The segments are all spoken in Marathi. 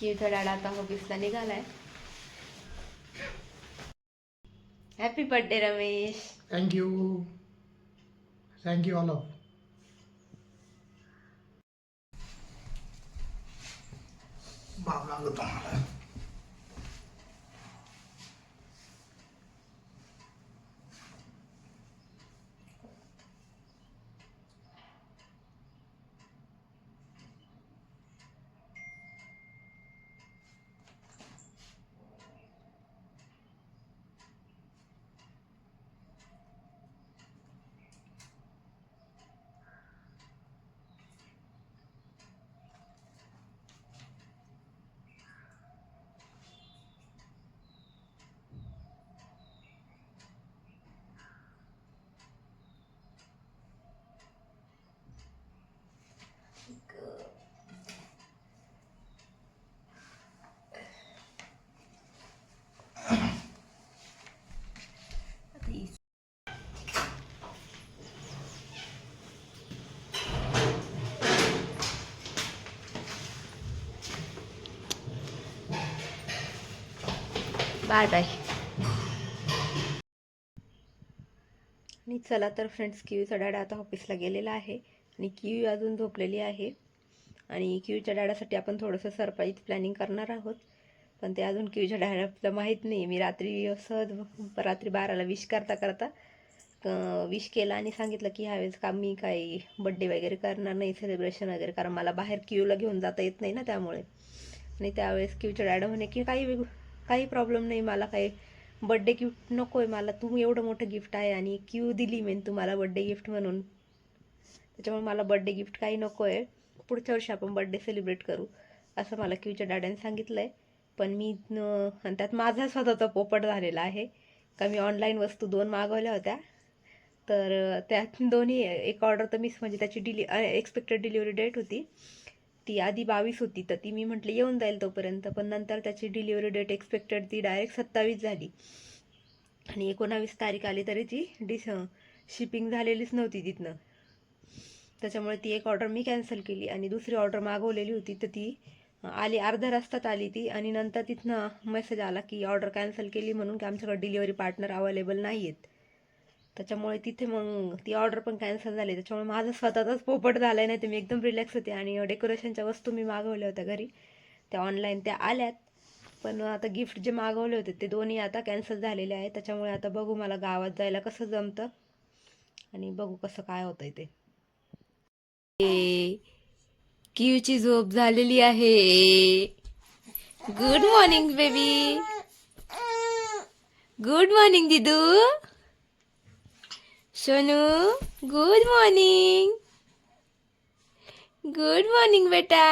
की धडाडा आता निकाला है? Happy birthday Ramesh. Thank you thank you all of भाव लागत आम्हाला बाय बाय. आणि चला तर फ्रेंड्स किवीचा डॅडा आता ऑफिसला गेलेला आहे आणि किवी अजून झोपलेली आहे. आणि किवीच्या डॅडासाठी आपण थोडंसं सरप्राईज प्लॅनिंग करणार आहोत. पण ते अजून किवीच्या डॅडाला माहीत नाही. मी रात्री सहज रात्री बाराला विश करता करता विश केला आणि सांगितलं की ह्यावेळेस का मी काही बड्डे वगैरे करणार नाही सेलिब्रेशन वगैरे कारण मला बाहेर कियूला घेऊन जाता येत नाही ना त्यामुळे. आणि त्यावेळेस किवच्या डॅडा म्हणे की काही वेग काही प्रॉब्लेम नाही मला काही बड्डे गिफ्ट नको आहे मला. तू एवढं मोठं गिफ्ट आहे आणि क्यू दिली मेन तुम्हाला बड्डे गिफ्ट म्हणून. त्याच्यामुळे मला बड्डे गिफ्ट काही नको आहे पुढच्या वर्षी आपण बड्डे सेलिब्रेट करू असं मला क्यूच्या डॅड्याने सांगितलं आहे पण मी आणि त्यात माझा स्वतःचा पोपट झालेला आहे. का मी ऑनलाईन वस्तू दोन मागवल्या होत्या. तर त्यात दोन्ही एक ऑर्डर तर मिस म्हणजे त्याची डिलि एक्सपेक्टेड डिलिव्हरी डेट होती. ती आधी बावीस होती तर ती मी म्हटलं येऊन जाईल तोपर्यंत. पण नंतर त्याची डिलिव्हरी डेट एक्सपेक्टेड ती डायरेक्ट सत्तावीस झाली. आणि एकोणावीस तारीख आली तरी ती डिस शिपिंग झालेलीच नव्हती तिथनं. त्याच्यामुळे ती एक ऑर्डर मी कॅन्सल केली आणि दुसरी ऑर्डर मागवलेली होती तर ती आली अर्ध्या रस्त्यात आली ती आणि नंतर तिथनं मेसेज आला की ऑर्डर कॅन्सल केली म्हणून की आमच्याकडे डिलिव्हरी पार्टनर अवेलेबल नाही आहेत त्याच्यामुळे तिथे मग ती ऑर्डर पण कॅन्सल झाली. त्याच्यामुळे माझं स्वतःचाच पोपट झालं नाही तर मी एकदम रिलॅक्स होते आणि डेकोरेशनच्या वस्तू मी मागवल्या होत्या घरी. त्या ऑनलाईन त्या आल्यात. पण आता गिफ्ट जे मागवले होते ते दोन्ही आता कॅन्सल झालेले आहे त्याच्यामुळे आता बघू मला गावात जायला कसं जमतं आणि बघू कसं काय होतंय ते. किवची झोप झालेली आहे. Good morning baby good morning दिदू. Sonu good morning good morning बेटा.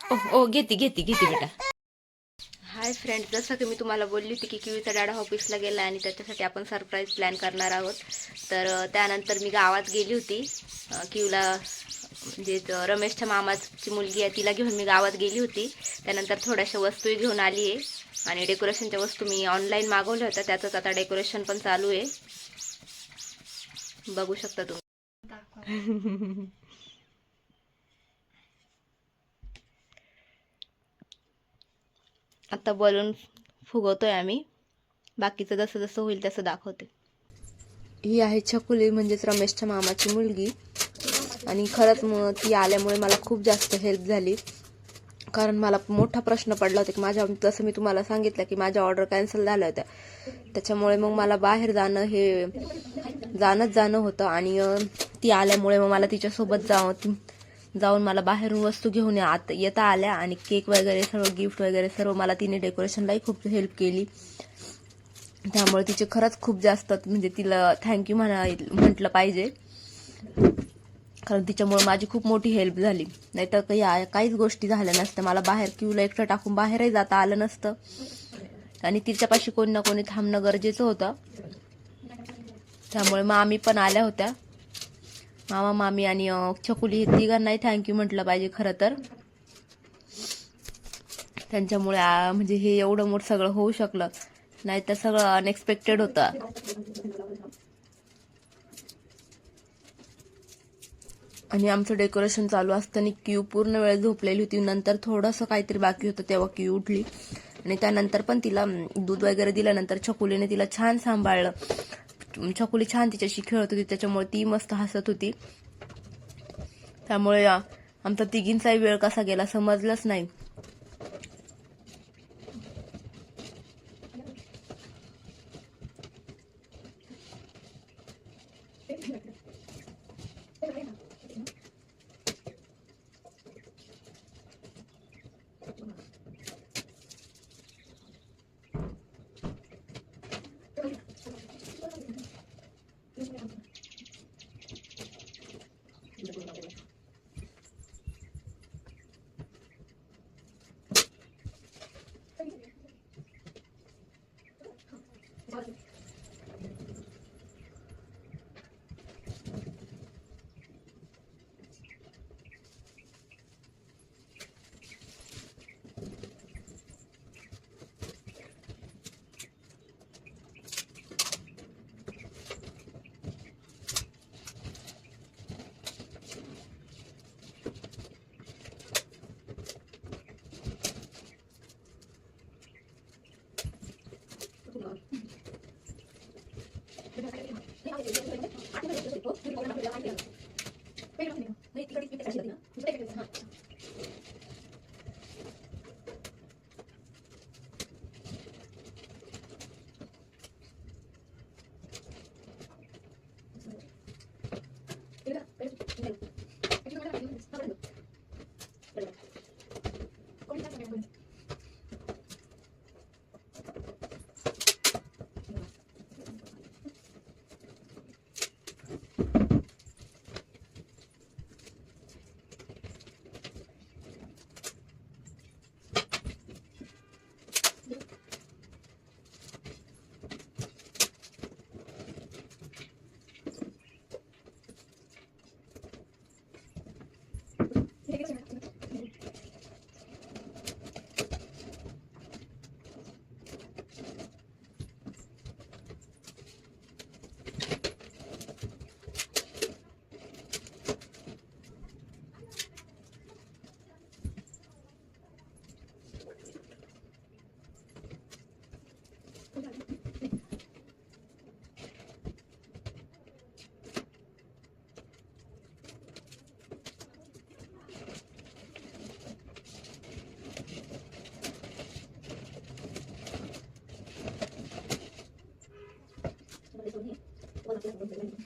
ओ ओ घेते घेते घेते बेटा. हाय फ्रेंड जसं की मी तुम्हाला बोलली होती की किवीचा डाडा ऑफिसला गेला आणि त्याच्यासाठी आपण सरप्राईज प्लॅन करणार आहोत. तर त्यानंतर मी गावात गेली होती. अ, किवीला म्हणजे रमेशच्या मामाची मुलगी आहे तिला घेऊन मी गावात गेली होती. त्यानंतर थोड्याशा वस्तूही घेऊन आली आहे. आणि डेकोरेशनच्या वस्तू मी ऑनलाईन मागवल्या होत्या. त्याचंच आता डेकोरेशन पण चालू आहे. बघू शकता तुम्ही. आता बलून फुगवतो आहे आम्ही. बाकीचं जसं जसं होईल तसं दाखवते. ही आहे छकुली म्हणजेच रमेशच्या मामाची मुलगी. आणि खरंच मग ती आल्यामुळे मला खूप जास्त हेल्प झाली. कारण मला मोठा प्रश्न पडला होता की माझ्या जसं मी तुम्हाला सांगितलं की माझ्या ऑर्डर कॅन्सल झाल्या होत्या. त्याच्यामुळे मग मला बाहेर जाणं हे जाणंच जाणं होतं. आणि ती आल्यामुळे मग मला तिच्यासोबत जाऊन जाऊन मला बाहेरून वस्तू घेऊन या- आत येता आल्या आणि केक वगैरे सर्व गिफ्ट वगैरे सर्व मला तिने डेकोरेशनलाही खूप हेल्प केली. त्यामुळे तिचे खरंच खूप जास्त म्हणजे तिला थँक्यू म्हणा म्हटलं पाहिजे. कारण तिच्यामुळे माझी खूप मोठी हेल्प झाली. नाहीतर काही काहीच गोष्टी झाल्या नसत्या. मला बाहेर क्यूला एकटं टाकून बाहेरही जाता आलं नसतं. आणि तिच्यापाशी कोणी ना कोणी थांबणं गरजेचं होतं. त्यामुळे मग आम्ही पण आल्या होत्या. मामा मामी आणि छकुली हे तिघांनाही थँक्यू म्हटलं पाहिजे खरं तर. त्यांच्यामुळे म्हणजे हे एवढं मोठं सगळं होऊ शकलं. नाही तर सगळं अनएक्सपेक्टेड होतं. आणि आमचं डेकोरेशन चालू असताना क्यू पूर्ण वेळ झोपलेली होती. नंतर थोडंसं काहीतरी बाकी होतं तेव्हा क्यू उठली. आणि त्यानंतर पण तिला दूध वगैरे दिल्यानंतर छकुलीने तिला छान सांभाळलं. छकुली छान तिच्याशी खेळत होती त्याच्यामुळे ती मस्त हसत होती. त्यामुळे आमचा तिघींचाही वेळ कसा गेला समजलंच नाही. tenemos.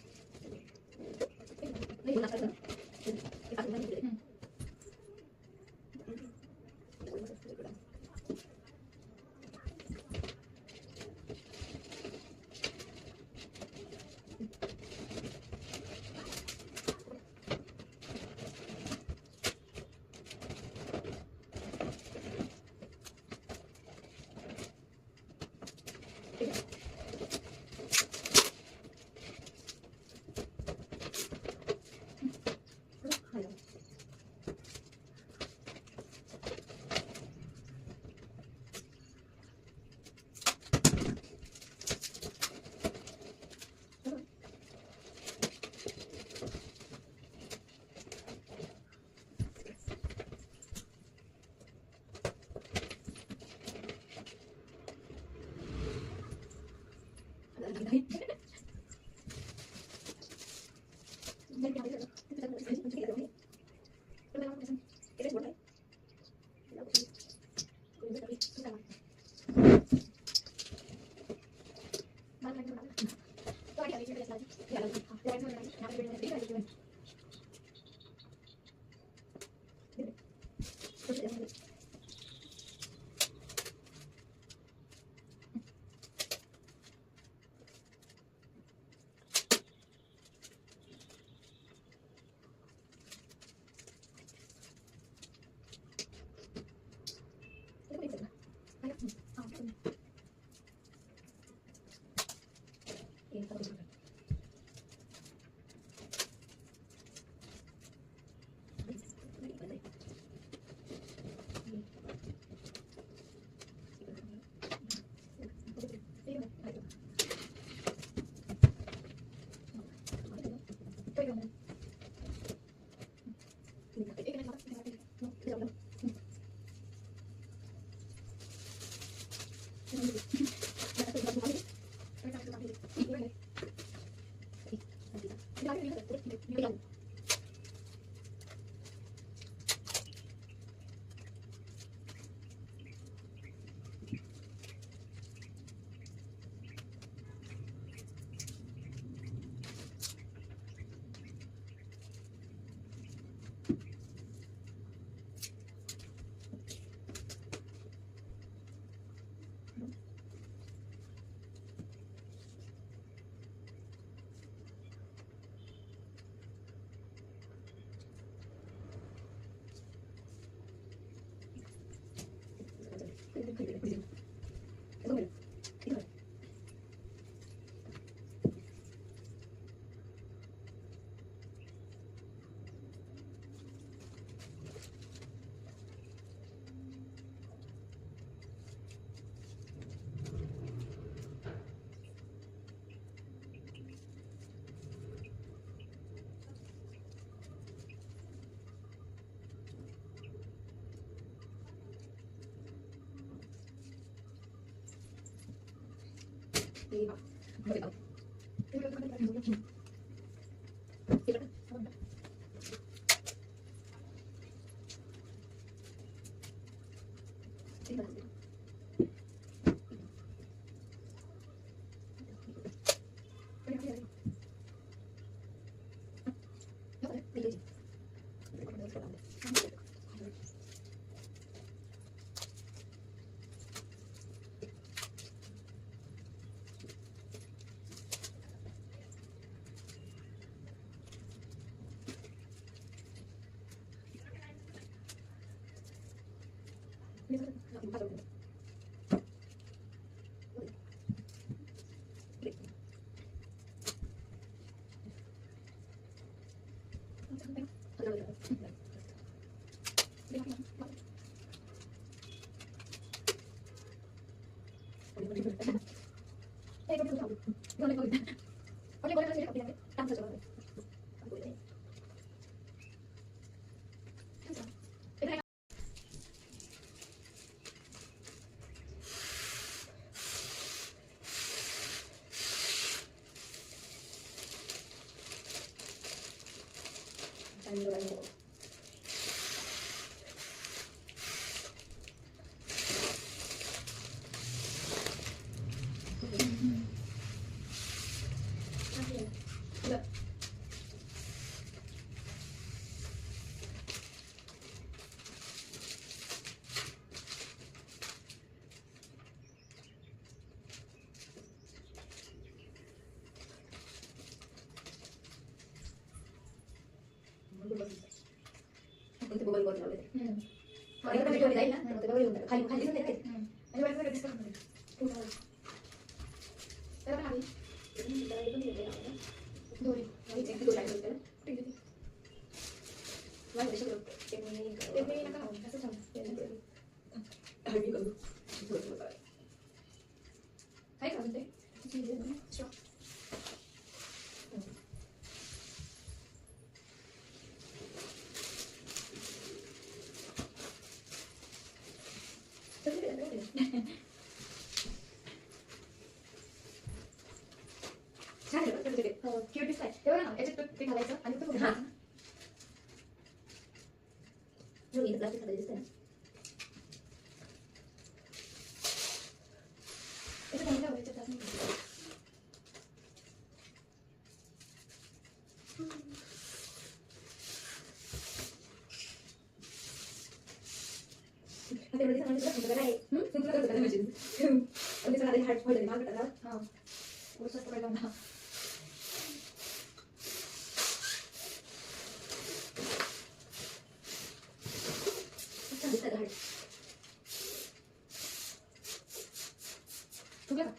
来，好，大家看，拿到这边的另外一个问题。Gracias. Thank you. 一ラえ。Du khách cute दिसतंय तेव्हा ना याच्यात ते घालायचं आणि ते 두 개다.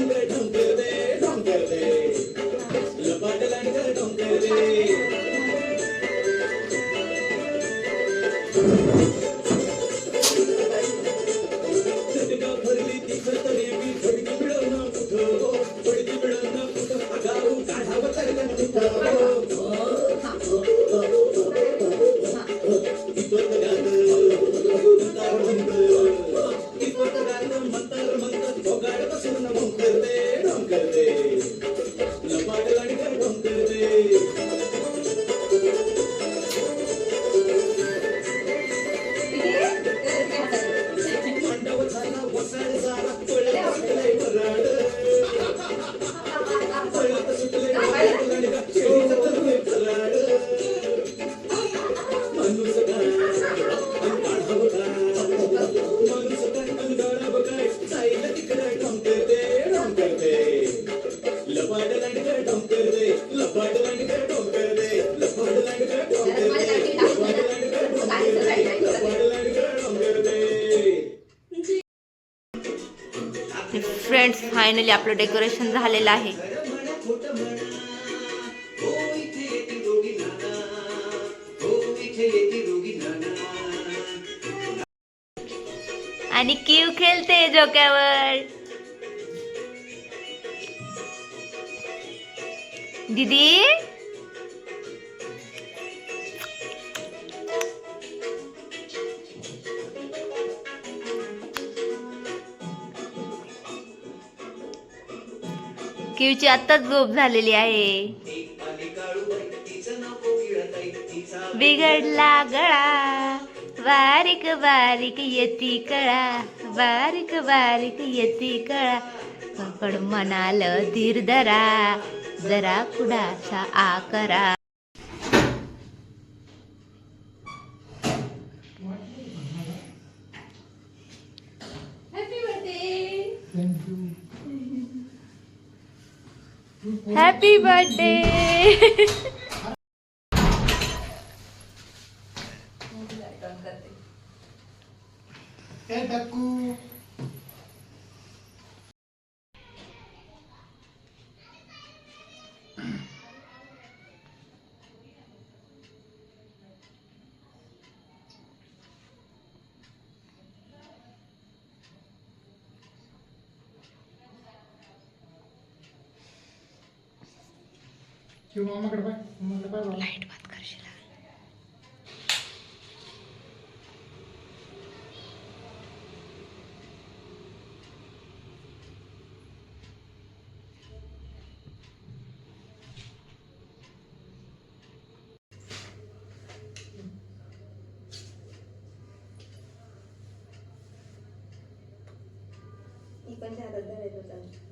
Amen. फायनली आपलं डेकोरेशन झालेलं आहे. आणि कीव खेळते जोक्यावर दीदी? पियूची आत्ताच झोप झालेली आहे. बिघडला गळा बारीक बारीक येती कळा बारीक बारीक येती कळा. पण म्हणाल धीर धरा जरा कुडाचा आकरा. Happy birthday! शिव लाइट बंद करशील पण ज्यादा धरायचं चालू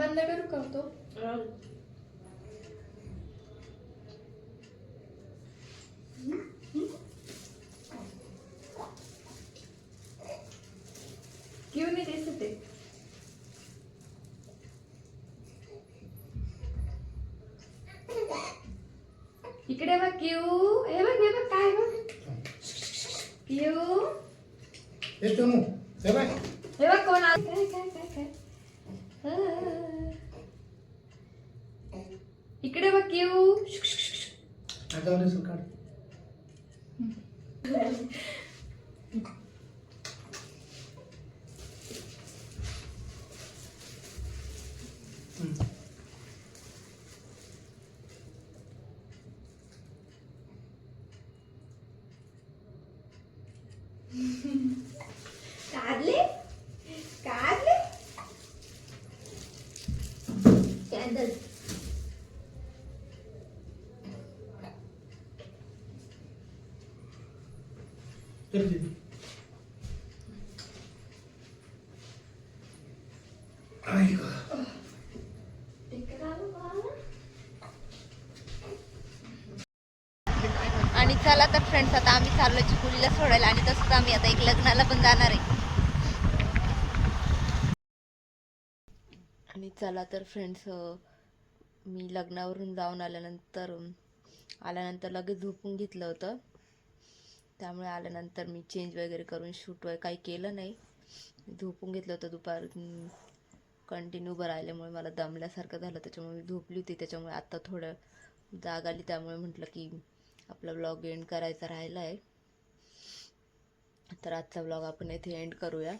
बंद करू करतो तो क्यों नहीं दे सकते इकडे बघ क्यू हे बघ हे बघ काय बघ क्यू हे सोनू हे बाय हे बघ कोण आलं काय काय काय काय आ. इकडे बघ क्यू आता रिसल काढ हम्म. काढले काढले कॅन्डल कर दे. आई गं. आणि चला तर फ्रेंड्स आता आम्ही चाललो चिकुलीला सोडायला आणि तसंच आम्ही आता एक लग्नाला पण जाणार आहे. आणि चला तर फ्रेंड्स मी लग्नावरून जाऊन आल्यानंतर आल्यानंतर लगेच झोपून घेतलं होतं. त्यामुळे आल्यानंतर मी चेंज वगैरे करून शूट वगैरे काही केलं नाही. झोपून घेतलं होतं दुपार. कंटिन्यू उभं आल्यामुळे मला दमल्यासारखं झालं. त्याच्यामुळे मी झोपली होती. त्याच्यामुळे आत्ता थोडं जाग आली. त्यामुळे म्हटलं की आपला ब्लॉग एंड करायचा राहिला आहे तर आजचा ब्लॉग आपण येथे एंड करूया.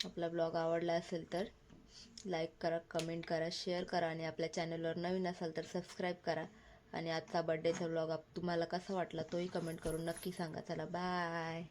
आपला ब्लॉग आवडला असेल तर लाईक करा कमेंट करा शेअर करा आणि आपल्या चॅनलवर नवीन असाल तर सबस्क्राईब करा. आणि आजचा बड्डेचा ब्लॉग तुम्हाला कसा वाटला तोही कमेंट करून नक्की सांगा. चला बाय